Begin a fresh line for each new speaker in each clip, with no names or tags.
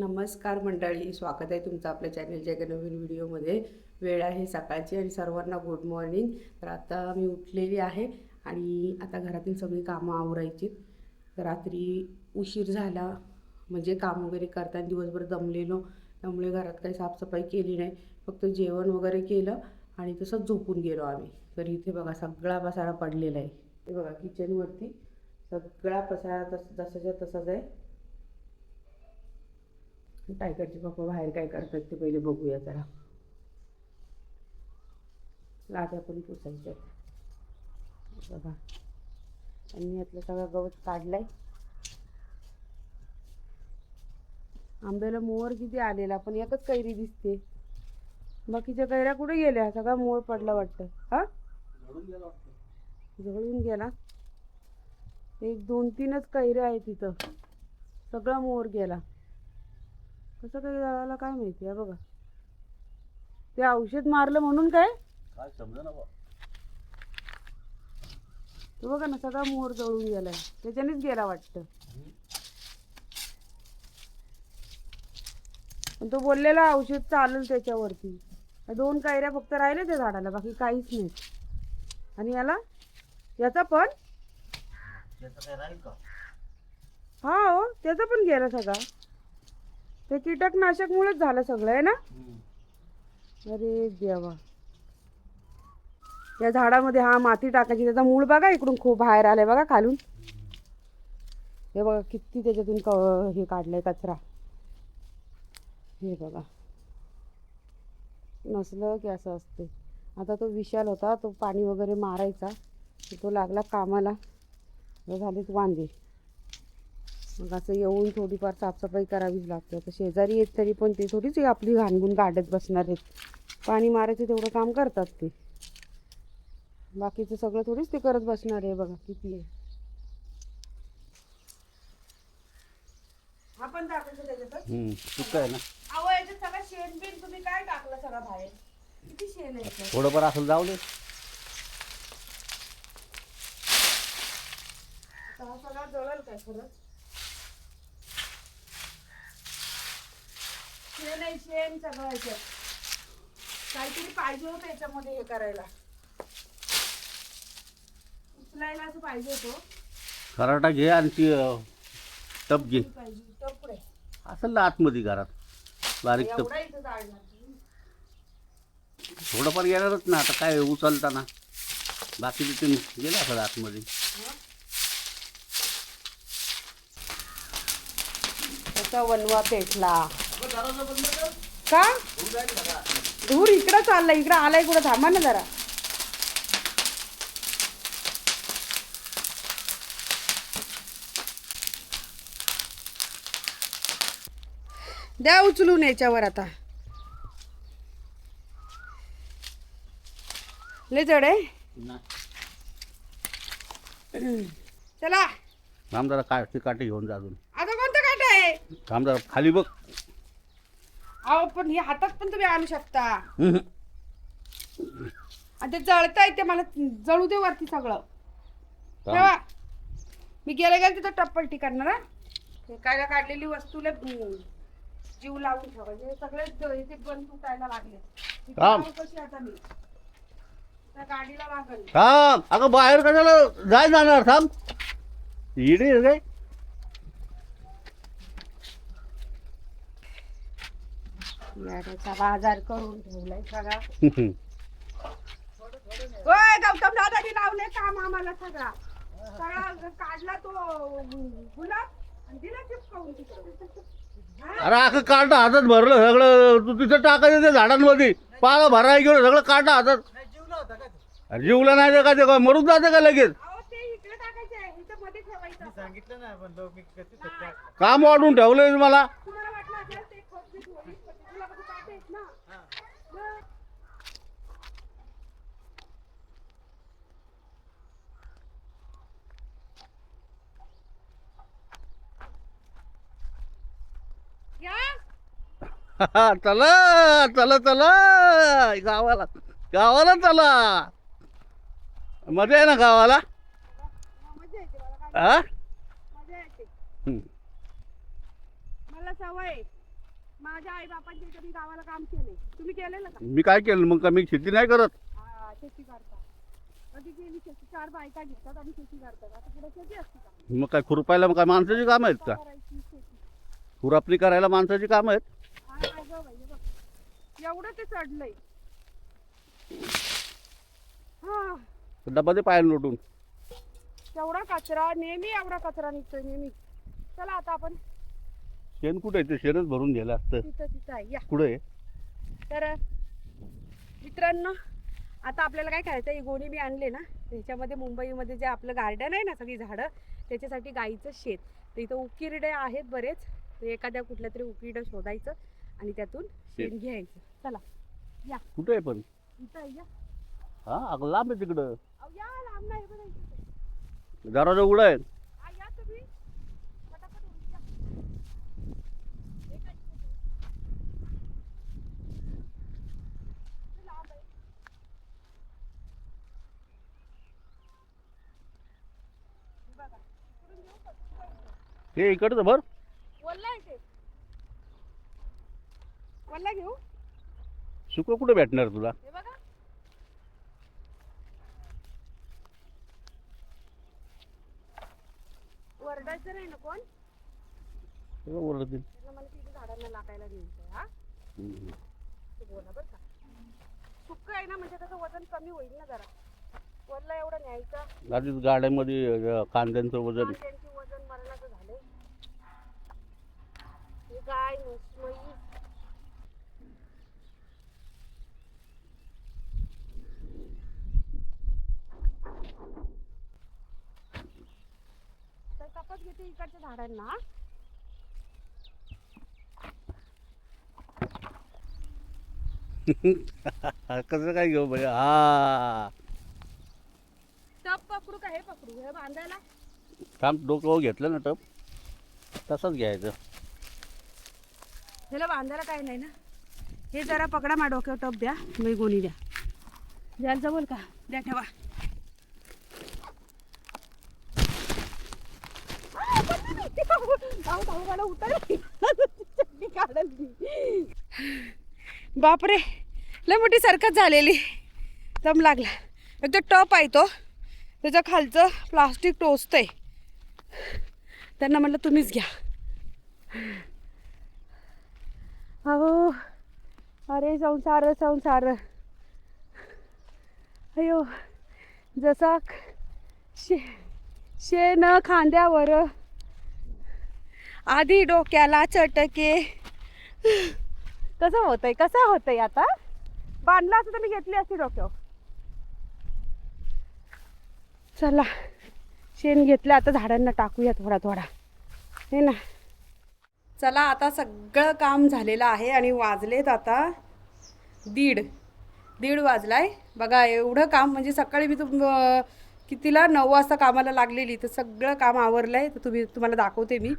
नमस्कार मंडळी स्वागत आहे तुमचं आपल्या चॅनलच्या एका नवीन व्हिडिओमध्ये वेळ आहे सकाळची आणि सर्वांना गुड मॉर्निंग तर आता मी उठलेली आहे आणि आता घरातील सगळी कामं आवरायची. रात्री उशीर झाला म्हणजे काम वगैरे करताना दिवसभर दमलेलो त्यामुळे घरात काही साफसफाई केली नाही. फक्त जेवण वगैरे केलं आणि तसंच झोपून गेलो आम्ही. तर इथे बघा सगळा पसारा पडलेला आहे. ते बघा किचनवरती सगळा पसारा तस जसाच्या तसाच आहे. टायगरचे पप्पा बाहेर काय करतात ते पहिले बघूया जरा. लाद्या पण पुसायच्या बघा. आणि यातलं सगळं गवत काढलंय. आंब्याला मोहर किती आलेला पण एकच कैरी दिसते. बाकीच्या कैऱ्या कुठे गेल्या? सगळा मोहर पडला वाटतं. हा? जळून गेला एक दोन तीनच कैऱ्या आहेत तिथं सगळा मोहर गेला. कसं काही जळाला काय माहिती आहे बघा. ते औषध मारलं म्हणून काय?
काय समजा ना
ते बघा ना सगळा मोहर जळून गेलाय. त्याच्यानेच गेला वाटतं. पण तो बोललेला औषध चालेल त्याच्यावरती. दोन कायऱ्या फक्त राहिल्या त्या झाडाला बाकी काहीच नाही. आणि याला? याचा पण? हा हो त्याचा पण गेला सगळा. ते कीटकनाशकमुळेच झालं सगळं आहे ना? अरे देवा. या झाडामध्ये हा माती टाकायची त्याचा मूळ बघा इकडून खूप बाहेर आलाय बघा खालून. हे बघा किती त्याच्यातून क हे काढलंय कचरा. हे बघा. नसलं की असं असते आता तो विशाल होता तो पाणी वगैरे मारायचा. तो लागला कामाला. झालेत वांदे. मग असं येऊन थोडीफार साफसफाई करावीच लागते. आता शेजारी येत तरी पण ते थोडीच आपली घाणगुण काढत बसणार आहेत. पाणी मारायचं तेवढं काम करतात ते. बाकीचं सगळं थोडीच ते करत बसणार आहे बघा किती आहे. आपण टाकायचं त्याच्यात.
चुक आहे ना.
अहो याच्यात सगळं शेण बिन तुम्ही काय टाकलं सगळं बाहेर? किती शेण आहे?
थोडंफार असं जाऊ दे.
सगळा जळेल काय खरंच? शेण आहे शेण सगळं याच्यात काहीतरी पाहिजे होतं याच्यामध्ये हे करायला. उचलायला असं पाहिजे होतं.
खराटा घे आणि ती अं, टप घे.
पाहिजे टपडे
असेल ना आतमध्ये घरात. बारीक टप.
एवढा इथं जाळणार
थोडंफार येणारच ना आता काय उचलताना. बाकी तिथे गेलं असं आतमध्ये.
त्याचा वनवा पेटला. का? धूर इकडं चाललाय इकडं आलाय कुठं? थांबा ना जरा. द्या उचलून याच्यावर आता. लय जड आहे. चला.
थांब जरा काठी काठी घेऊन जा अजून.
आता कोणतं काट आहे?
थांब जरा खाली बघ.
अहो पण हे हातात पण तुम्ही आणू शकता. आणि ते जळताय ते मला जळू दे वरती सगळं. ठेवा. मी गेले गेले तिथं टप्पल करणार हा? फेकायला काढलेली वस्तूला हम्म, जीव लावून ठेवायचे हे सगळे ज- इथे बंद तुटायला लागले. इथे
थांब.
लावू कशी आता मी? त्या गाडीला लागल
थांब. अगं बाहेर कशाला जाय जाणार? थांब. इडे काय
बाजार करून ठेवलाय सगळा. होय गौतम दादानी लावले काम आम्हाला सगळा. सगळा काढला तो गुलाब आणि दिला चिपकावून तिकडे?
अरे अगं काढणं हातात भरलं सगळं तू तिथं टाकायचं त्या झाडांमध्ये पाला भरायला गेलो सगळं काढणं हातात. अरे जीवला नाही का ते काय मरून जातं का लगेच?
अहो ते इकडे टाकायचे आहे, इथं मध्ये ठेवायचं.
सांगितलं ना पण लोक मी कधी सत्य
काम वाढून ठेवलंय मला
तुम्हाला वाटलं असेल ते खत बीत होईल, पण तुला कसं काढायचं ना मग या
चला चला चला. गावाला गावाला चला. मजा आहे ना गावाला? हा.
मला सवय. माझ्या आई बापांच्या इथे मी गावाला काम केले तुम्ही केलेलं का?
मी काय केलं? मग का मी शेती नाही करत.
हा, शेती करता. कधी गेली शेती? चार बायका घेतात आणि शेती करतात. आता पुढे शेती असते का?
मग काय खुरपायला मग काय माणसाची कामं आहेत का?
करायची शेती.
खुरापणी करायला माणसाची कामं आहेत.
एवढं ते चढलंय. हा.
डबा दे पायाला लोटून.
एवढा कचरा नेहमी एवढा कचरा निघतोय नेहमी. चला आता आपण
शेण कुठे आहे? ते शेणच भरून गेलं असतं.
तिथं तिथं आहे. या.
कुठे आहे?
तर मित्रांनो आता आपल्याला काय करायचं ही गोणी मी आणले ना? त्याच्यामध्ये मुंबईमध्ये जे आपलं गार्डन आहे ना सगळी झाडं त्याच्यासाठी गाईचं शेत. तर इथं उकिरडे आहेत बरेच. तर एखाद्या कुठल्या तरी उकिरडं शोधायचं. आणि त्यातून शेण घ्यायचं चला या
कुठे आहे पण
इथं आहे, या
हा अगं लांब आहे तिकडं
अहो, या लांब नाही बघा इथं आहे.
दरवाजा उघडा आहे
हा, या तुम्ही पटापट होऊन या. हे काय इथं? ते लांब आहे. हे बघा. इकडून घेऊ का? तिकडून घेऊ.
हे इकडचं भर
वल्ला आहे ते वल्ला घेऊ?
सुक कुठे भेटणार तुला?
हे बघा. वरडायचं नाही ना कोण?
सगळं ओरडतील.
त्यांना मला तिथे झाडांना हा?
हम्म.
ते बोला बरं का. सुक्क आहे ना म्हणजे त्याचं वजन कमी होईल ना जरा. वरला एवढं न्यायचं.
आधीच गाड्यामध्ये अं, कांद्यांचं वजन.
कांद्यांची वजन मरणाचं झालंय हे गाय म्हस म्हैस तर कापत घेते इकडच्या झाडांना.
कसं काय घेऊ म्हणजे हा.
टप पकडू का हे पकडू? हे बांधायला?
थांब डोकं घेतलं ना टप. तसंच घ्यायचं.
ह्याला बांधायला काय नाही ना? हे जरा पकडा मा डोक्यावर टप द्या. मी गोणी द्या. द्याल जमल का? द्या ठेवा. बापरे लय मोठी सरकत झालेली. दम लागला. एक तर टप आहे तो. त्याच्या खालचं प्लास्टिक टोचतंय. त्यांना म्हटलं तुम्हीच घ्या. अहो अरे संसार संसार. अयो जसा शे शेण खांद्यावर आधी डोक्याला चटके. कसं होतंय? कसं होतंय आता? बांधला असं तर मी घेतली असती डोक्यावर. चला शेण घेतलं आता झाडांना टाकूया थोडा थोडा हे ना. चला आता सगळं काम झालेलं आहे आणि वाजलेत आता दीड. दीड वाजलाय. बघा एवढं काम म्हणजे सकाळी मी तुम कितीला? नऊ वाजता कामाला लागलेली तर सगळं काम आवरलं आहे तर तुम्ही तुम्हाला दाखवते मी.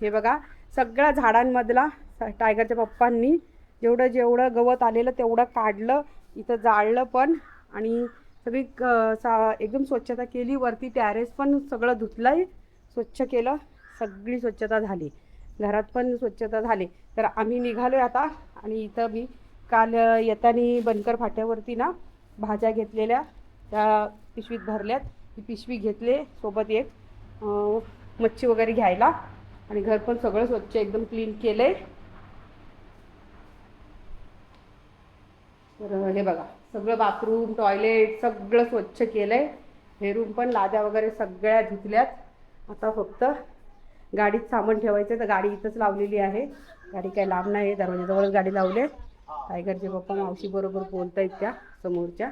हे बघा सगळ्या झाडांमधला स- टायगरच्या पप्पांनी जेवढं जेवढं गवत आलेलं तेवढं काढलं इथं जाळलं पण आणि सगळी क- सा एकदम स्वच्छता केली. वरती टॅरेस पण सगळं धुतलं आहे स्वच्छ केलं सगळी स्वच्छता झाली. घरात पण स्वच्छता झाली. तर आम्ही निघालो आहे आता आणि इथं मी काल येताना बनकर फाट्यावरती ना भाज्या घेतलेल्या त्या पिशवीत भरल्यात. ही पिशवी घेतले सोबत एक मच्छी वगैरे घ्यायला. आणि घर पण सगळं स्वच्छ एकदम क्लीन केलंय. तर हे बघा सगळं बाथरूम टॉयलेट सगळं स्वच्छ केलंय. हे रूम पण लाद्या वगैरे सगळ्या धुतल्यात. आता फक्त गाडीत सामान ठेवायचं तर गाडी इथंच लावलेली आहे. गाडी काही लांब नाही दरवाजाजवळच गाडी लावले टायगरचे पप्पा मावशी बरोबर बोलतायत त्या समोरच्या.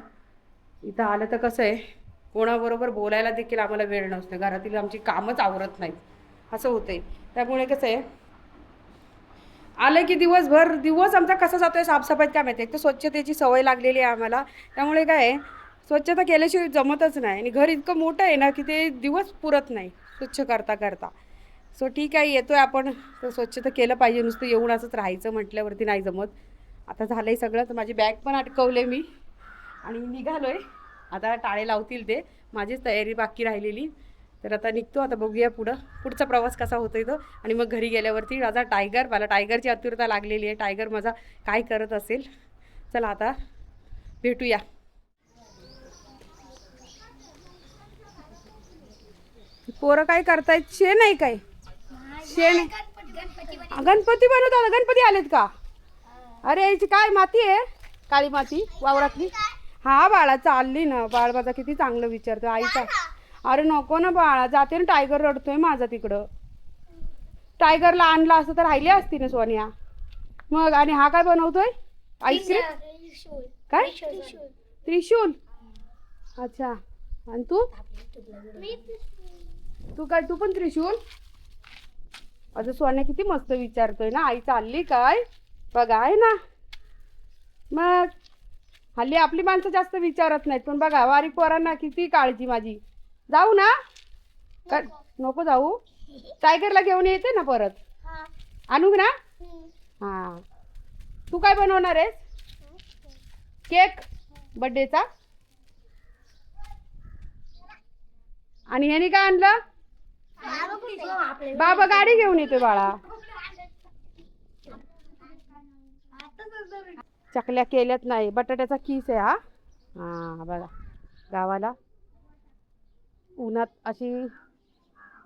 इथं आलं तर कसं आहे कोणाबरोबर बोलायला देखील आम्हाला वेळ नसतो घरातील आमची कामच आवरत नाहीत. असं होतंय. त्यामुळे कसं आहे आलं की दिवसभर दिवस आमचा कसा आहे साफसफाईत काय माहिती एक तर स्वच्छतेची सवय लागलेली आहे आम्हाला. त्यामुळे काय आहे, स्वच्छता केल्याशिवाय जमतच नाही. आणि घर इतकं मोठं आहे ना की ते दिवस पुरत नाही स्वच्छ करता करता. सो ठीक आहे येतो आहे आपण. तर स्वच्छता केलं पाहिजे. नुसतं येऊन असंच राहायचं म्हटल्यावरती नाही जमत. आता झालं आहे सगळं तर माझी बॅग पण अटकवले मी. आणि निघालो आहे आता टाळे लावतील ते. माझीच तयारी बाकी राहिलेली. तर आता निघतो आता बघूया पुढं. पुढचा प्रवास कसा होतो तो. आणि मग घरी गेल्यावरती माझा टायगर मला टायगरची आतुरता लागलेली आहे. टायगर माझा काय करत असेल? चला आता भेटूया. पोरं काय करतायत? शेण आहे काय? शेण आहे. गणपती बनवतात गणपती आलेत का? अरे याची काय माती आहे? काळी माती वावरातली. हा बाळा चालली ना. बाळ माझा किती चांगलं विचारतो आईचा अरे नको ना बाळा जाते ना टायगर रडतोय माझा तिकडं. टायगरला आणला असतं तर राहिली असती ना सोनिया. मग आणि हा काय बनवतोय? आईस्क्रीम काय? त्रिशूल अच्छा. आणि तू? तू काय तू पण त्रिशूल? आता सोन्या किती मस्त विचारतोय ना. आई चालली काय? बघा आहे ना? मग हल्ली आपली माणसं जास्त विचारत नाहीत पण बघा वारीक पोरांना किती काळजी माझी. जाऊ ना. नको. जाऊ. टायगरला घेऊन येते ना परत. आणू ना. हा. तू काय बनवणार आहेस? केक. बर्थडेचा आणि ह्याने काय आणलं? बाबा गाडी घेऊन येतोय बाळा. चकल्या केल्यात नाही. बटाट्याचा किस आहे हा. हा बघा. गावाला. उन्हात अशी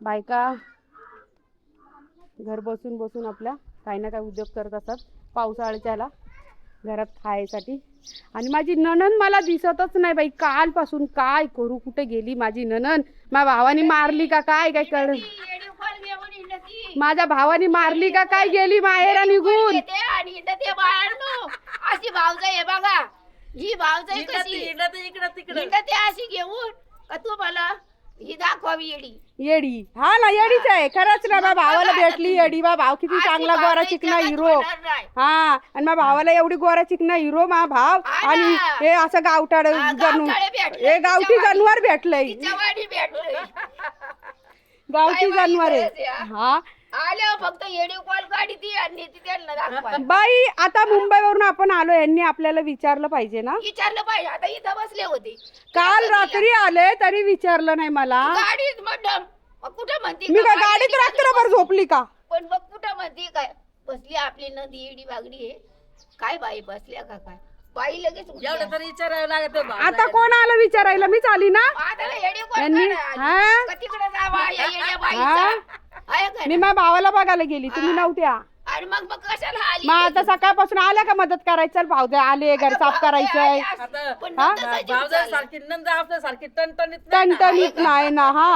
बायका घर बसून बसून आपल्या काही ना काही उद्योग करत असतात पावसाळ्याच्याला घरात खायसाठी. आणि माझी नणन मला दिसतच नाही बाई कालपासून काय करू कुठे गेली माझी नणन? माझ्या भावानी मारली का काय काय कळ? माझ्या भावानी मारली का काय गेली माहेरा
आणि इथं ते बाळांनो अशी भावजा आहे बघा. ही भावजा कशी इकडं ते अशी घेऊन. का तू मला? ही दाखवावी येडी.
येडी. हा ना येडीच आहे. खरंच ना माझ्या भावाला भेटली येडी. बा भाव किती
अशी
चांगला गोरा चिकना हिरो.
होणार नाही.
हा आणि माझ्या भावाला एवढी गोरा चिकना हिरो मा भाव.
हा
आणि
ना.
हे असं गावठाड
हा,
जणू
गावठाळे भेटले,
हे गावठी. जनावर भेटलंय.
तिच्या वाडी भेटलोय.
गावठी
बाई
जनावर
आहे.
हा.
आल्यावर फक्त येडी कॉल काढी ती आणि ती त्यांना दाखवा
बाई आता मुंबईवरून आपण आलो यांनी आपल्याला विचारलं पाहिजे ना?
विचारलं पाहिजे. आता इथं बसले होते.
काल रात्री आले तरी विचारलं नाही मला.
गाडीत मॅडम मग कुठं म्हणती
मी काय गाडीत रात्रभर झोपली का?
पण मग कुठं म्हणती काय? बसली आपली नदी येडी बागडी आहे काय बाई बसल्या का काय? बाई लगेच.
एवढं तरी विचारावं लागत
आता कोण आलं विचारायला? मीच आली ना?
आता येडी कोण
यांनी
काढायला?
हा?
का तिकडे जावा? या येड्या
हा?
बाईचा. आहे का
मी
नाही?
माझ्या भावाला बघायला गेली तुम्ही नव्हत्या
आणि मग मग कशाला आली
मग आता सकाळपासून आल्या का मदत करायचं चल भाऊ आले घर साफ करायचंय
आता
पण
हा?
नंतर सजीव
भावजा
झाला.
सारखी नंद आपल्या सारखी टणटणीत नाही ना.
टणटणीत नाही ना हा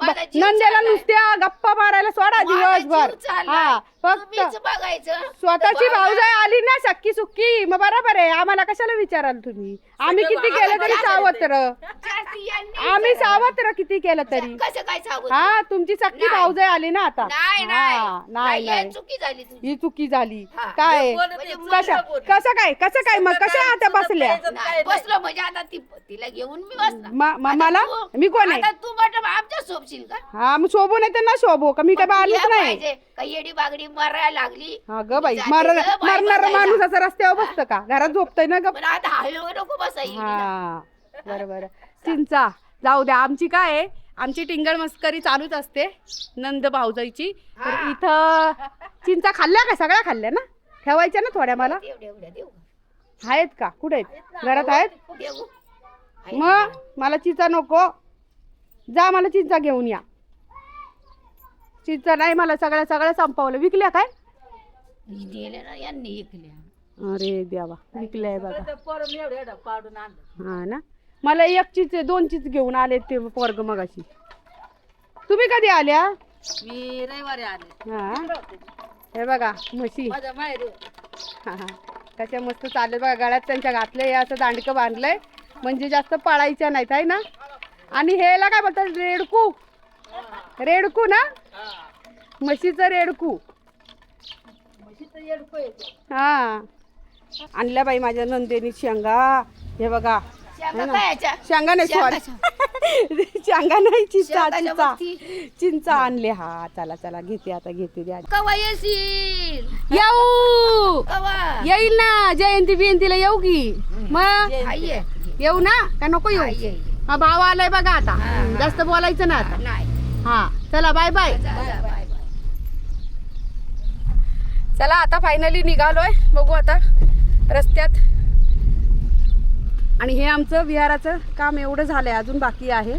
माझा
ब-
जीव
नंद्याला
चाललाय.
नुसत्या गप्पा मारायला सोडा
माझा
दिवसभर
चाललाय.
हा फक्त.
तुम्हीच बघायचं.
स्वतःची भाऊजाई आली ना सक्की सुक्की. मग बरोबर आहे. आम्हाला कशाला विचाराल तुम्ही? आम्ही किती केलं तरी सावत्र.
जास्ती यांनी
आम्ही सावत्र किती केलं तरी.
कसं काय सांगू
हा तुमची सक्की
नाही.
भाऊजाई आली ना आता.
नाही
हा,
नाही.
नाही
नाही,
नाही.
चुकी झाली तुझी.
ही चुकी झाली.
हा.
काय?
बोलत
म्हणजे
कशा
बोलत आहे.
कसं काय? कसं काय? मग कशा आता बसल्या?
नाही. बसलो म्हणजे आता ती तिला घेऊन मी बसला
म- म-
आता
मला?
तू-
मी कोण आहे?
आता तू मॅडम आमच्या सोबशील का?
हा मग शोभू नाही तर ना शोभू. का मी काय
तुला
नाही.
पाहिजे, का येडी बागडी मरायला लागली.
हा ग बाई
जाते
मर
ग बाई
मरणार
बसायला.
माणूस असं रस्त्यावर बसतं का? घरात झोपतय ना ग?
पण आता हळू नको बसाई
हा बरं बरं चिंचा जाऊ द्या. आमची काय आहे? आमची टिंगळ मस्करी चालूच असते नंद भाऊजाईची. तर इथं चिंचा खाल्ल्या का सगळ्या खाल्ल्या ना? ठेवायच्या ना थोड्या मला? आहेत का? कुठे आहेत? घरात आहेत. मग मला चिंचा नको. जा मला चिंचा घेऊन या. चिंचा नाही मला सगळ्या सगळ्या संपवलं. विकल्या काय?
दिले ना यांनी ऐकल्या
अरे देवा विकलंय बघा.
ते पोरं एवढं एवढं पाडून आणलं.
हा ना? मला एक चीज दोन चीज घेऊन आले ते पोरग मगाशी. तुम्ही कधी आल्या?
मी रविवारी आले.
हा? हे बघा म्हशी.
माझ्या माहेरी
हा, हा. कशा मस्त चालले बघा गळ्यात त्यांच्या घातलंय असं दांडकं बांधलंय. म्हणजे जास्त पळायच्या नाहीत आहे ना? आणि हेला काय बोलतात रेडकू? रेडकू ना? म्हशीचं रेडकू. हा. आणल्या बाई माझ्या नंदेनी शेंगा. हे बघा.
शेंगा
नाही सॉरी शेंगा. नाही चिंचा चिंचा. चिंचा आणले. हा चला चला घेते आता घेते द्या.
कवा येशील?
येऊ.
कवा?
येईल ना. जयंती बियंतीला येऊ की. मग. येऊ ना? का नको येऊ?
ये.
हा भाव आलाय बघा आता. जास्त बोलायचं ना आता.
नाही.
हा चला बाय बाय
बाय, बाय.
चला आता फायनली निघालोय. बघू आता रस्त्यात. आणि हे आमचं विहाराचं काम एवढं झालंय अजून बाकी आहे.